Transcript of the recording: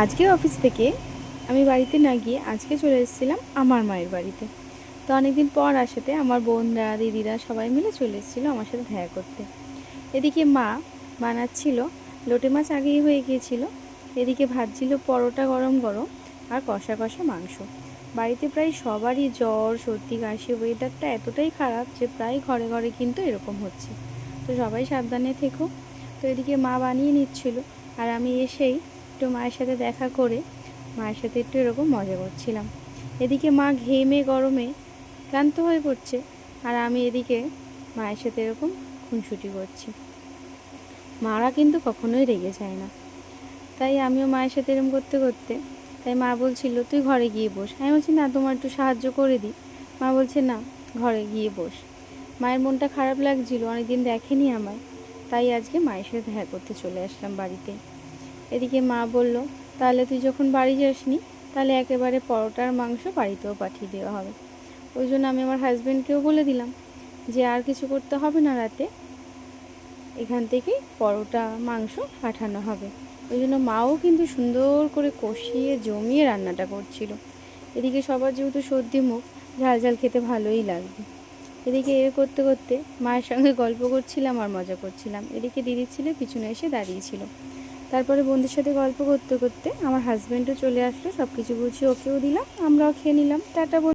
আজকে অফিস থেকে আমি বাড়িতে না গিয়ে আজকে চলে এসেছিলাম আমার মায়ের বাড়িতে। তো অনেকদিন পর আসাতে আমার বোনরা, দিদিরা সবাই মিলে চলে এসেছিল আমার সাথে দেখা করতে। এদিকে মা বানাচ্ছিল, লোটে মাছ আগেই হয়ে গিয়েছিল। এদিকে ভাজছিল পরোটা গরম গরম আর কষা কষা মাংস। বাড়িতে প্রায় সবারই জ্বর, সর্দি, কাশি, ওয়েদারটা এতটাই খারাপ যে প্রায় ঘরে ঘরে কিন্তু এরকম হচ্ছে। তো সবাই সাবধানে থেকো। তো এদিকে মা বানিয়ে নিচ্ছিল আর আমি এসেই একটু মায়ের সাথে দেখা করে মায়ের সাথে একটু এরকম মজা করছিলাম। এদিকে মা ঘেমে গরমে ক্লান্ত হয়ে পড়ছে আর আমি এদিকে মায়ের সাথে এরকম খুনসুটি করছি। মারা কিন্তু কখনোই রেগে যায় না। তাই আমিও মায়ের সাথে এরকম করতে করতে তাই মা বলছিল, তুই ঘরে গিয়ে বস। আমি বলছি, না, তোমার একটু সাহায্য করে দিই। মা বলছে, না, ঘরে গিয়ে বস। মায়ের মনটা খারাপ লাগছিল, অনেকদিন দেখেনি আমায়। তাই আজকে মায়ের সাথে দেখা করতে চলে আসলাম বাড়িতে। এদিকে মা বলল, তাহলে তুই যখন বাড়ি যাসনি, তাহলে একেবারে পরোটার মাংস বাড়িতেও পাঠিয়ে দেওয়া হবে। ওই জন্য আমি আমার হাজব্যান্ডকেও বলে দিলাম যে, আর কিছু করতে হবে না রাতে। এখান থেকেই পরোটা, মাংস পাঠানো হবে। ওই জন্য মাও কিন্তু সুন্দর করে কষিয়ে, জমিয়ে রান্নাটা করছিল। এদিকে সবার যেহেতু সর্দি মুখ, ঝাল ঝাল খেতে ভালোই লাগবে। এদিকে এ করতে করতে মায়ের সঙ্গে গল্প করছিলাম আর মজা করছিলাম। এদিকে দিদির ছিল, পিছনে এসে দাঁড়িয়েছিল তারপরে বন্ধুর সাথে গল্প করতে করতে আমার হাজব্যান্ডও চলে আসলো সব কিছু গুছিয়ে ওকেও দিলাম, আমরাও খেয়ে নিলাম, টাটা।